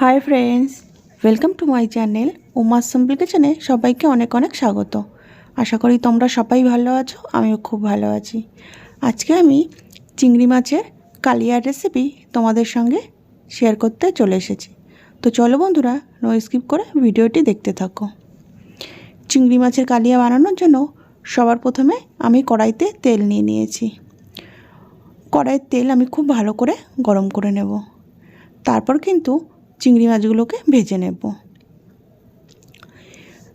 Hi friends welcome to my channel Umar simple কিচেনে সবাইকে অনেক অনেক স্বাগত। আশা করি তোমরা সবাই ভালো আছো, আমিও খুব ভালো আছি। আজকে আমি চিংড়ি মাছের কালিয়ার রেসিপি তোমাদের সঙ্গে শেয়ার করতে চলে এসেছি। তো চলো বন্ধুরা নো স্কিপ করে ভিডিওটি দেখতে থাকো। চিংড়ি মাছের কালিয়া বানানোর জন্য সবার প্রথমে আমি কড়াইতে তেল নিয়ে নিয়েছি। কড়াইয়ের তেল আমি খুব ভালো করে গরম করে নেব। তারপর কিন্তু চিংড়ি মাছগুলোকে ভেজে নেব।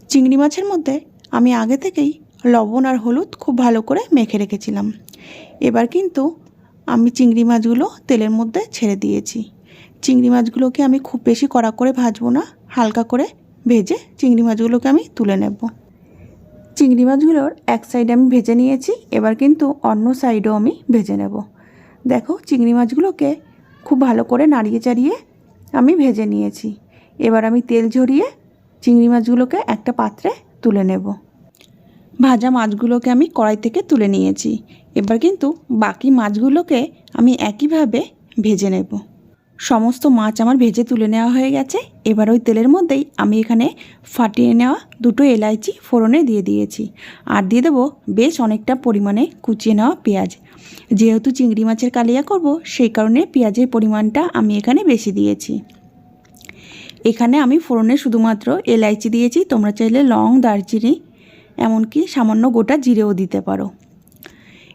চিংড়ি মাছের মধ্যে আমি আগে থেকেই লবণ আর হলুদ খুব ভালো করে মেখে রেখেছিলাম। এবার কিন্তু আমি চিংড়ি মাছগুলো তেলের মধ্যে ছেড়ে দিয়েছি। চিংড়ি মাছগুলোকে আমি খুব বেশি কড়া করে ভাজবো না, হালকা করে ভেজে চিংড়ি মাছগুলোকে আমি তুলে নেব। চিংড়ি মাছগুলোর এক সাইডে আমি ভেজে নিয়েছি, এবার কিন্তু অন্য সাইডও আমি ভেজে নেব। দেখো, চিংড়ি মাছগুলোকে খুব ভালো করে নাড়িয়ে চাড়িয়ে আমি ভেজে নিয়েছি। এবার আমি তেল ঝরিয়ে চিংড়ি মাছগুলোকে একটা পাত্রে তুলে নেব। ভাজা মাছগুলোকে আমি কড়াই থেকে তুলে নিয়েছি। এবার কিন্তু বাকি মাছগুলোকে আমি একইভাবে ভেজে নেব। সমস্ত মাছ আমার ভেজে তুলে নেওয়া হয়ে গেছে। এবার ওই তেলের মধ্যেই আমি এখানে ফাটিয়ে নেওয়া দুটো এলাইচি ফোড়নে দিয়ে দিয়েছি। আর দিয়ে দেবো বেশ অনেকটা পরিমাণে কুচিয়ে নেওয়া পেঁয়াজ। যেহেতু চিংড়ি মাছের কালিয়া করব, সেই কারণে পেঁয়াজের পরিমাণটা আমি এখানে বেশি দিয়েছি। এখানে আমি ফোড়নে শুধুমাত্র এলাইচি দিয়েছি। তোমরা চাইলে লং দারচিনি, এমনকি সামান্য গোটা জিরেও দিতে পারো।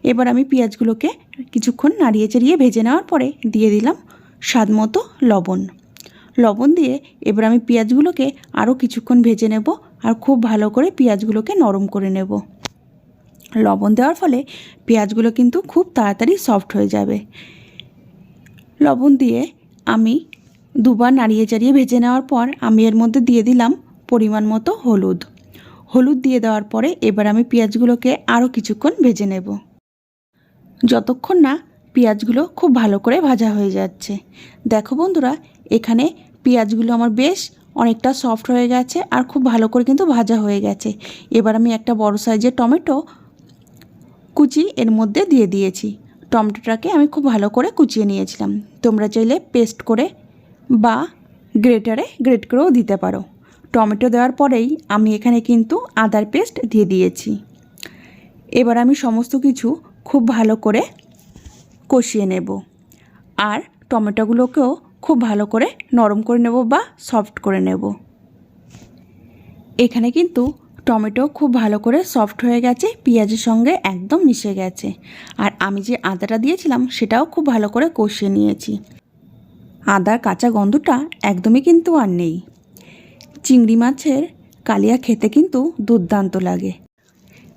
এবার আমি পেঁয়াজগুলোকে কিছুক্ষণ নাড়িয়ে চাড়িয়ে ভেজে নেওয়ার পরে দিয়ে দিলাম স্বাদ মতো লবণ। লবণ দিয়ে এবার আমি পেঁয়াজগুলোকে আরও কিছুক্ষণ ভেজে নেব আর খুব ভালো করে পেঁয়াজগুলোকে নরম করে নেব। লবণ দেওয়ার ফলে পেঁয়াজগুলো কিন্তু খুব তাড়াতাড়ি সফট হয়ে যাবে। লবণ দিয়ে আমি দুবার নাড়িয়ে চাড়িয়ে ভেজে নেওয়ার পর আমি এর মধ্যে দিয়ে দিলাম পরিমাণ মতো হলুদ। হলুদ দিয়ে দেওয়ার পরে এবার আমি পেঁয়াজগুলোকে আরও কিছুক্ষণ ভেজে নেব। যতক্ষণ না পেঁয়াজগুলো খুব ভালো করে ভাজা হয়ে যাচ্ছে। দেখো বন্ধুরা, এখানে পেঁয়াজগুলো আমার বেশ অনেকটা সফট হয়ে গেছে আর খুব ভালো করে কিন্তু ভাজা হয়ে গেছে। এবার আমি একটা বড় সাইজের টমেটো কুচি এর মধ্যে দিয়ে দিয়েছি। টমেটোটাকে আমি খুব ভালো করে কুচিয়ে নিয়েছিলাম। তোমরা চাইলে পেস্ট করে বা গ্রেটারে গ্রেট করেও দিতে পারো। টমেটো দেওয়ার পরেই আমি এখানে কিন্তু আদার পেস্ট দিয়ে দিয়েছি। এবার আমি সমস্ত কিছু খুব ভালো করে কষিয়ে নেব। আর টমেটোগুলোকেও খুব ভালো করে নরম করে নেব বা সফট করে নেব। এখানে কিন্তু টমেটো খুব ভালো করে সফট হয়ে গেছে, পেঁয়াজের সঙ্গে একদম মিশে গেছে। আর আমি যে আদাটা দিয়েছিলাম, সেটাও খুব ভালো করে কষিয়ে নিয়েছি। আদার কাঁচা গন্ধটা একদমই কিন্তু আর নেই। চিংড়ি মাছের কালিয়া খেতে কিন্তু দুর্দান্ত লাগে।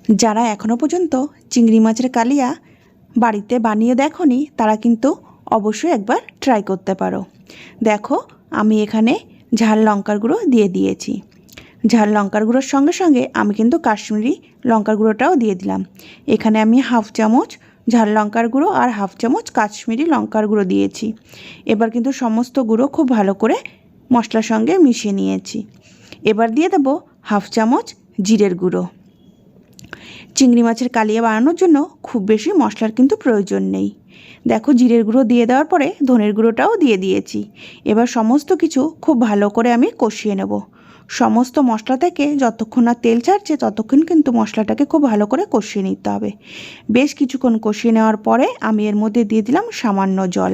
যারা এখনও পর্যন্ত চিংড়ি মাছের কালিয়া বাড়িতে বানিয়ে দেখনি, তারা কিন্তু অবশ্যই একবার ট্রাই করতে পারো। দেখো, আমি এখানে ঝাল লঙ্কার গুঁড়ো দিয়ে দিয়েছি। ঝাল লঙ্কার গুঁড়োর সঙ্গে সঙ্গে আমি কিন্তু কাশ্মীরি লঙ্কার গুঁড়োটাও দিয়ে দিলাম। এখানে আমি হাফ চামচ ঝাল লঙ্কার গুঁড়ো আর হাফ চামচ কাশ্মীরি লঙ্কার গুঁড়ো দিয়েছি। এবার কিন্তু সমস্ত গুঁড়ো খুব ভালো করে মশলার সঙ্গে মিশিয়ে নিয়েছি। এবার দিয়ে দেবো হাফ চামচ জিরের গুঁড়ো। চিংড়ি মাছের কালিয়া বানানোর জন্য খুব বেশি মশলার কিন্তু প্রয়োজন নেই। দেখো জিরের গুঁড়ো দিয়ে দেওয়ার পরে ধনের গুঁড়োটাও দিয়ে দিয়েছি। এবার সমস্ত কিছু খুব ভালো করে আমি কষিয়ে নেব। সমস্ত মশলা থেকে যতক্ষণ না তেল ছাড়ছে ততক্ষণ কিন্তু মশলাটাকে খুব ভালো করে কষিয়ে নিতে হবে। বেশ কিছুক্ষণ কষিয়ে নেওয়ার পরে আমি এর মধ্যে দিয়ে দিলাম সামান্য জল।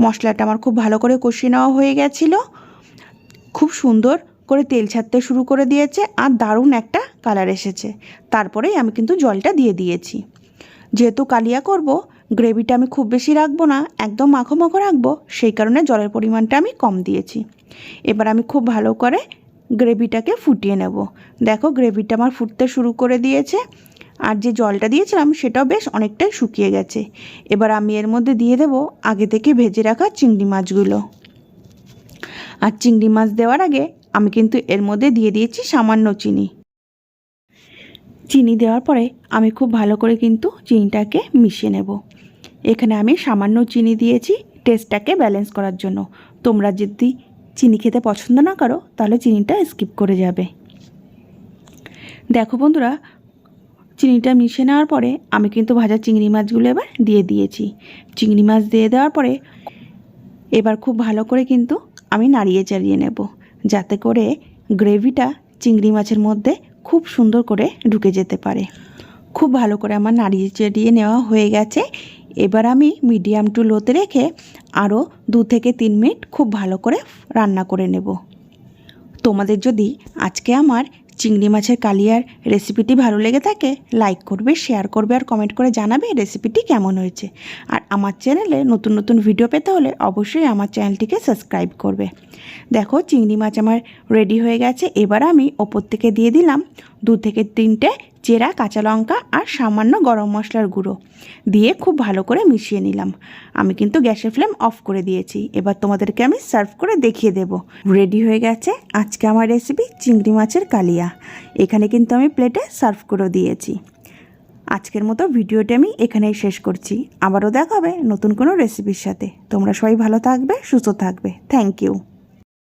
মশলাটা আমার খুব ভালো করে কষিয়ে নেওয়া হয়ে গেছিল। খুব সুন্দর করে তেল ছাড়তে শুরু করে দিয়েছে আর দারুণ একটা কালার এসেছে। তারপরেই আমি কিন্তু জলটা দিয়ে দিয়েছি। যেহেতু কালিয়া করব, গ্রেভিটা আমি খুব বেশি রাখব না, একদম মাখো মাখো রাখব, সেই কারণে জলের পরিমাণটা আমি কম দিয়েছি। এবার আমি খুব ভালো করে গ্রেভিটাকে ফুটিয়ে নেব। দেখো, গ্রেভিটা আমার ফুটতে শুরু করে দিয়েছে আর যে জলটা দিয়েছিলাম সেটাও বেশ অনেকটাই শুকিয়ে গেছে। এবার আমি এর মধ্যে দিয়ে দেব আগে থেকে ভেজে রাখা চিংড়ি মাছগুলো। আর চিংড়ি মাছ দেওয়ার আগে আমি কিন্তু এর মধ্যে দিয়ে দিয়েছি সামান্য চিনি। চিনি দেওয়ার পরে আমি খুব ভালো করে কিন্তু চিনিটাকে মিশিয়ে নেব। এখানে আমি সামান্য চিনি দিয়েছি টেস্টটাকে ব্যালেন্স করার জন্য। তোমরা যদি চিনি খেতে পছন্দ না করো, তাহলে চিনিটা স্কিপ করে যাবে। দেখো বন্ধুরা, চিনিটা মিশিয়ে নেওয়ার পরে আমি কিন্তু ভাজা চিংড়ি মাছগুলো এবার দিয়ে দিয়েছি। চিংড়ি মাছ দিয়ে দেওয়ার পরে এবার খুব ভালো করে কিন্তু আমি নাড়িয়ে চাড়িয়ে নেব। যাতে করে গ্রেভিটা চিংড়ি মাছের মধ্যে খুব সুন্দর করে ঢুকে যেতে পারে। খুব ভালো করে আমার নাড়িয়ে চেড়িয়ে নেওয়া হয়ে গেছে। এবার আমি মিডিয়াম টু লোতে রেখে আরও দু থেকে তিন মিনিট খুব ভালো করে রান্না করে নেব। তোমাদের যদি আজকে আমার চিংড়ি মাছের কালিয়ার রেসিপিটি ভালো লেগে থাকে লাইক করবে শেয়ার করবে আর কমেন্ট করে জানাবে রেসিপিটি কেমন হয়েছে। আর আমার চ্যানেলে নতুন নতুন ভিডিও পেতে হলে অবশ্যই আমার চ্যানেলটিকে সাবস্ক্রাইব করবে। দেখো, চিংড়ি মাছ আমার রেডি হয়ে গেছে। এবার আমি ওপর থেকে দিয়ে দিলাম দু থেকে তিনটে চেরা কাঁচা লঙ্কা আর সামান্য গরম মশলার গুঁড়ো দিয়ে খুব ভালো করে মিশিয়ে নিলাম। আমি কিন্তু গ্যাসের ফ্লেম অফ করে দিয়েছি। এবার তোমাদেরকে আমি সার্ভ করে দেখিয়ে দেব। রেডি হয়ে গেছে আজকে আমার রেসিপি চিংড়ি মাছের কালিয়া। এখানে কিন্তু আমি প্লেটে সার্ভ করে দিয়েছি। আজকের মতো ভিডিওটি আমি এখানেই শেষ করছি। আবারও দেখাবে নতুন কোনো রেসিপির সাথে। তোমরা সবাই ভালো থাকবে, সুস্থ থাকবে। Thank you